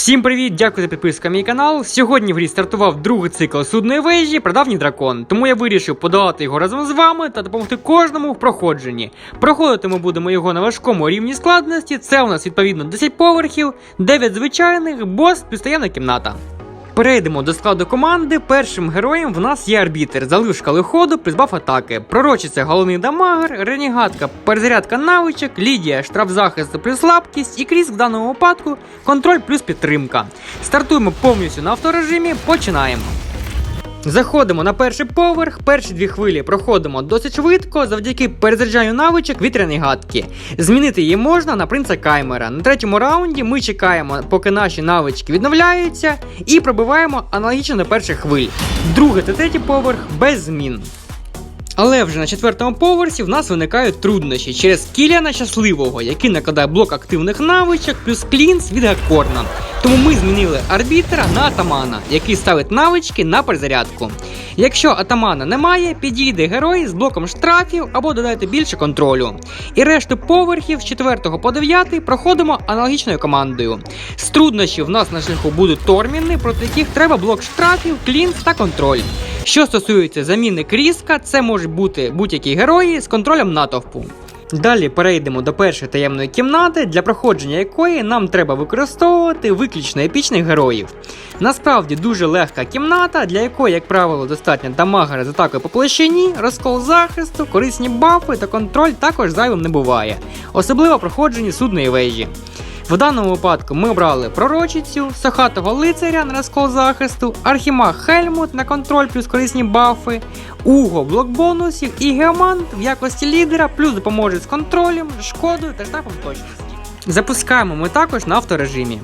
Всім привіт, дякую за підписку на мій канал. Сьогодні в грі стартував другий цикл судної вежі Прадавній дракон, тому я вирішив подолати його разом з вами та допомогти кожному в проходженні. Проходити ми будемо його на важкому рівні складності. Це у нас відповідно 10 поверхів, 9 звичайних, бос, підстаємна кімната. Перейдемо до складу команди. Першим героєм в нас є арбітер, залишка лиходу, призбав атаки. Пророчиця головний дамагер, ренігатка, перезарядка навичок, Лідія, штраф захисту плюс слабкість і кріск в даному випадку контроль плюс підтримка. Стартуємо повністю на авторежимі, починаємо. Заходимо на перший поверх, перші дві хвилі проходимо досить швидко завдяки перезаряджанню навичок вітряної гадки. Змінити її можна на принца Каймера. На третьому раунді ми чекаємо, поки наші навички відновляються, і пробиваємо аналогічно до перших хвиль. Другий та третій поверх без змін. Але вже на четвертому поверсі в нас виникають труднощі через Кіліана щасливого, який накладає блок активних навичок плюс клінс від Гакорна. Тому ми змінили арбітра на атамана, який ставить навички на перезарядку. Якщо атамана немає, підійде герой з блоком штрафів або додайте більше контролю. І решту поверхів з 4 по 9 проходимо аналогічною командою. З труднощів в нас на шляху будуть торміни, проти яких треба блок штрафів, клінс та контроль. Що стосується заміни кріска, це можуть бути будь-які герої з контролем натовпу. Далі перейдемо до першої таємної кімнати, для проходження якої нам треба використовувати виключно епічних героїв. Насправді дуже легка кімната, для якої, як правило, достатньо дамагера з атакою по площині, розкол захисту, корисні бафи та контроль також зайвим не буває, особливо проходженні судної вежі. В даному випадку ми обрали пророчицю, сахатого лицаря на розкол захисту, архімаг Хельмут на контроль плюс корисні бафи, Уго блок бонусів і Геомант в якості лідера, плюс допоможе з контролем, шкодою та штрафом точності. Запускаємо ми також на авторежимі.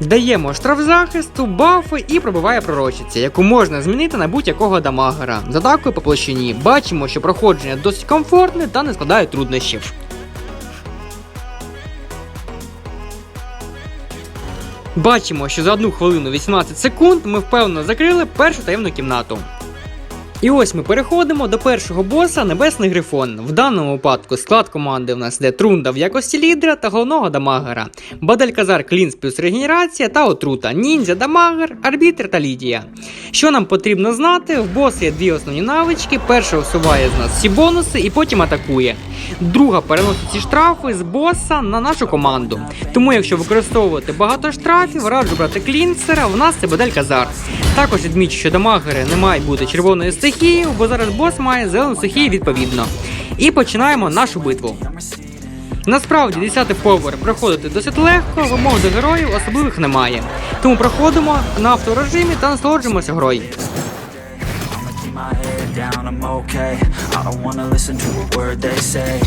Даємо штраф захисту, бафи і пробиває пророчиця, яку можна змінити на будь-якого дамагера. З атакою по площині бачимо, що проходження досить комфортне та не складає труднощів. Бачимо, що за 1 хвилину 18 секунд ми впевнено закрили першу таємну кімнату. І ось ми переходимо до першого боса Небесний Грифон. В даному випадку склад команди в нас йде Трунда в якості лідера та головного дамагера, Бадель Казар Клінс плюс регенерація та отрута, ніндзя, дамагер, арбітр та Лідія. Що нам потрібно знати? В боса є дві основні навички. Перша усуває з нас всі бонуси і потім атакує. Друга переносить ці штрафи з боса на нашу команду. Тому, якщо використовувати багато штрафів, раджу брати клінсера, в нас це Бадель Казар. Також відмічу, що дамагери не мають бути червоної стихії, бо зараз бос має зелену стихію відповідно. І починаємо нашу битву. Насправді 10 повер проходити досить легко, вимог до героїв особливих немає. Тому проходимо на авторежимі та насолоджуємося грою. down, I'm okay. I don't wanna listen to a word they say.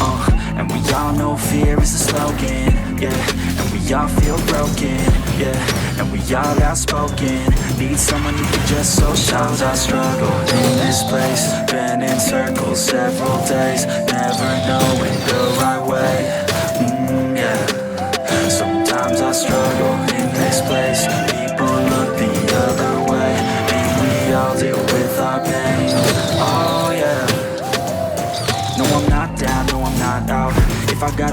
Uh, and we all know fear is a slogan, yeah. And we all feel broken, yeah. And we all outspoken. Need someone who can just so Sometimes I struggle in this place. Been in circles several days, never knowing If.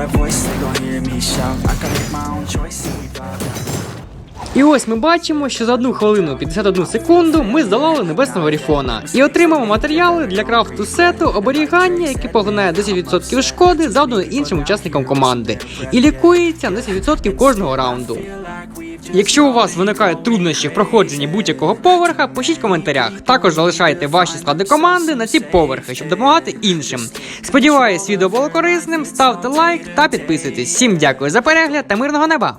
І ось ми бачимо, що за 1 хвилину 51 секунду ми здолали небесного ріфона і отримаємо матеріали для крафту сету оберігання, яке поглинає 10% шкоди завдано іншим учасникам команди, і лікується на 10% кожного раунду. Якщо у вас виникають труднощі в проходженні будь-якого поверха, пишіть в коментарях. Також залишайте ваші склади команди на ці поверхи, щоб допомагати іншим. Сподіваюсь, відео було корисним. Ставте лайк та підписуйтесь. Всім дякую за перегляд та мирного неба!